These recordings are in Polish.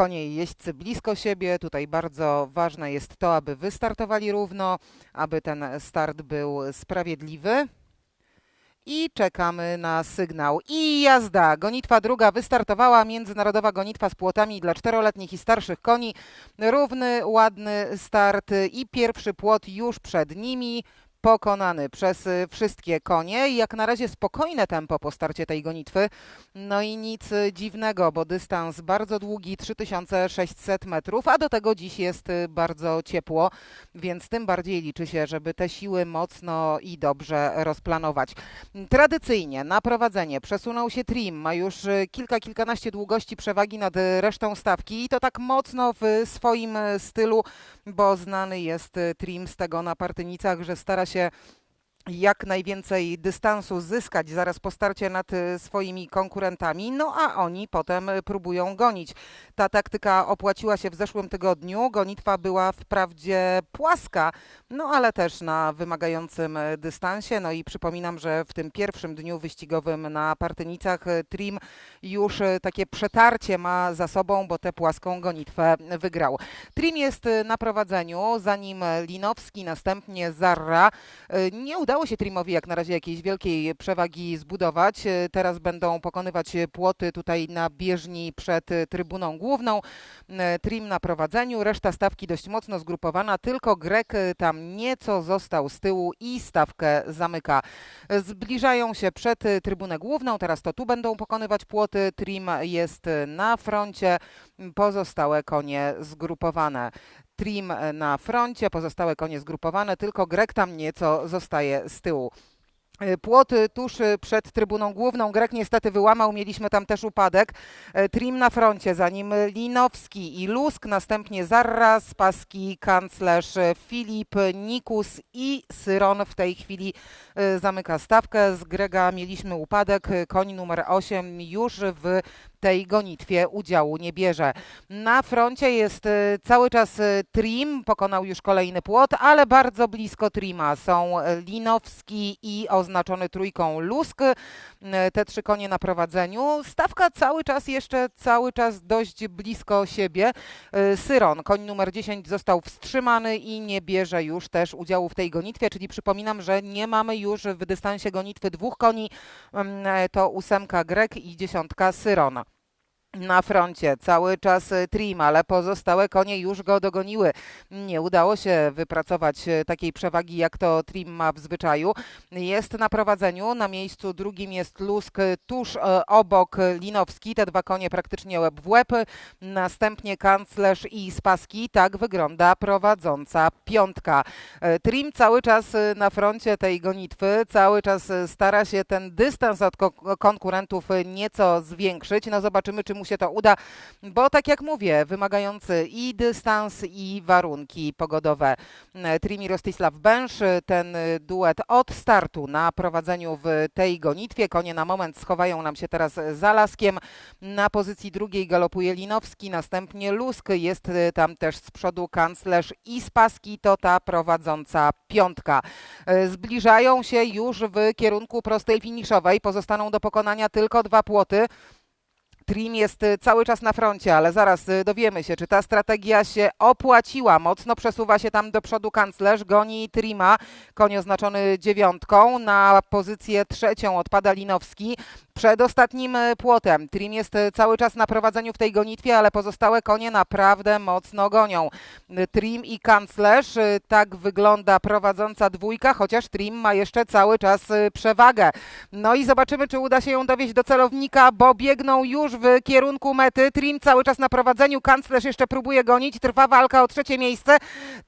konie i jeźdźcy blisko siebie. Tutaj bardzo ważne jest to, aby wystartowali równo, aby ten start był sprawiedliwy. I czekamy na sygnał. I jazda! Gonitwa druga wystartowała. Międzynarodowa gonitwa z płotami dla czteroletnich i starszych koni. Równy, ładny start i pierwszy płot już przed nimi. Pokonany przez y, wszystkie konie. I Jak na razie spokojne tempo po starcie tej gonitwy. No i nic y, dziwnego, bo dystans bardzo długi 3600 metrów, a do tego dziś jest y, bardzo ciepło, więc tym bardziej liczy się, żeby te siły mocno i dobrze rozplanować. Tradycyjnie na prowadzenie przesunął się Trim, ma już kilka, kilkanaście długości przewagi nad resztą stawki i to tak mocno w swoim stylu, bo znany jest Trim z tego na Partynicach, że stara się согласия jak najwięcej dystansu zyskać zaraz po starcie nad y, swoimi konkurentami, no a oni potem próbują gonić. Ta taktyka opłaciła się w zeszłym tygodniu. Gonitwa była wprawdzie płaska, no ale też na wymagającym dystansie. No i przypominam, że w tym pierwszym dniu wyścigowym na Partynicach Trim już y, takie przetarcie ma za sobą, bo tę płaską gonitwę wygrał. Trim jest y, na prowadzeniu, zanim Linowski, następnie Zarra. Nie udało się Trimowi jak na razie jakiejś wielkiej przewagi zbudować. Teraz będą pokonywać płoty tutaj na bieżni przed trybuną główną. Trim na prowadzeniu, reszta stawki dość mocno zgrupowana, tylko Grek tam nieco został z tyłu i stawkę zamyka. Zbliżają się przed trybunę główną, teraz to tu będą pokonywać płoty. Trim jest na froncie, pozostałe konie zgrupowane. Trim e, na froncie, pozostałe konie zgrupowane, tylko Grek tam nieco zostaje z tyłu. E, Płoty tuż przed trybuną główną. Grek niestety wyłamał, mieliśmy tam też upadek. E, Trim na froncie, za nim Linowski i Lusk, następnie Zarra, Spaski, Kanclerz, Filip, Nikus i Syron w tej chwili zamyka stawkę. Z Grega mieliśmy upadek, koń numer 8 już w tej gonitwie udziału nie bierze. Na froncie jest e, cały czas e, Trim, pokonał już kolejny płot, ale bardzo blisko Trima są e, Linowski i oznaczony trójką Lusk. Te trzy konie na prowadzeniu. Stawka cały czas jeszcze, cały czas dość blisko siebie. Syron, koń numer 10 został wstrzymany i nie bierze już też udziału w tej gonitwie, czyli przypominam, że nie mamy już w dystansie gonitwy dwóch koni. Mm, e, To ósemka Grek i dziesiątka Syrona. Na froncie cały czas y, Trim, ale pozostałe konie już go dogoniły. Nie udało się wypracować y, takiej przewagi, jak to Trim ma w zwyczaju. Jest na prowadzeniu, na miejscu drugim jest Lusk, y, tuż e, obok Linowski. Te dwa konie praktycznie łeb w łeb. Następnie Kanclerz i Spaski. Tak wygląda prowadząca piątka. E, Trim cały czas na froncie tej gonitwy, cały czas stara się ten dystans od ko- konkurentów nieco zwiększyć. No zobaczymy, czy mu się to uda, bo tak jak mówię, wymagający i dystans, i warunki pogodowe. Trim i Rostisław Bęż, y, ten duet od startu na prowadzeniu w tej gonitwie. Konie na moment schowają nam się teraz za laskiem. Na pozycji drugiej galopuje Linowski, następnie Lusk, jest tam też z przodu kanclerz i Spaski, to ta prowadząca piątka. Zbliżają się już w kierunku prostej finiszowej, pozostaną do pokonania tylko dwa płoty. Trim jest y, cały czas na froncie, ale zaraz y, dowiemy się, czy ta strategia się opłaciła. Mocno przesuwa się tam do przodu kanclerz, goni Trima, koń oznaczony dziewiątką. Na pozycję trzecią odpada Linowski. Przed ostatnim y, płotem. Trim jest cały czas na prowadzeniu w tej gonitwie, ale pozostałe konie naprawdę mocno gonią. Trim i kanclerz, tak wygląda prowadząca dwójka, chociaż Trim ma jeszcze cały czas przewagę. No i zobaczymy, czy uda się ją dowieść do celownika, bo biegną już w kierunku mety. Trim cały czas na prowadzeniu, kanclerz jeszcze próbuje gonić, trwa walka o trzecie miejsce.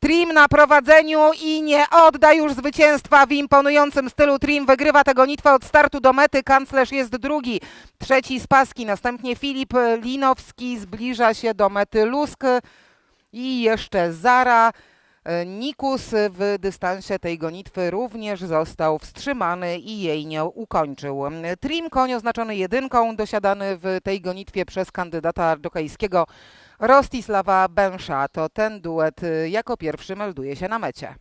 Trim na prowadzeniu i nie odda już zwycięstwa w imponującym stylu. Trim wygrywa tę gonitwę od startu do mety, kanclerz jest drugi, trzeci Spaski, następnie Filip Linowski zbliża się do mety Lusk i jeszcze Zara. E, Nikus w dystansie tej gonitwy również został wstrzymany i jej nie ukończył. Trim koń oznaczony jedynką, dosiadany w tej gonitwie przez kandydata jokejskiego Rostisława Bęsza. To ten duet y, jako pierwszy melduje się na mecie.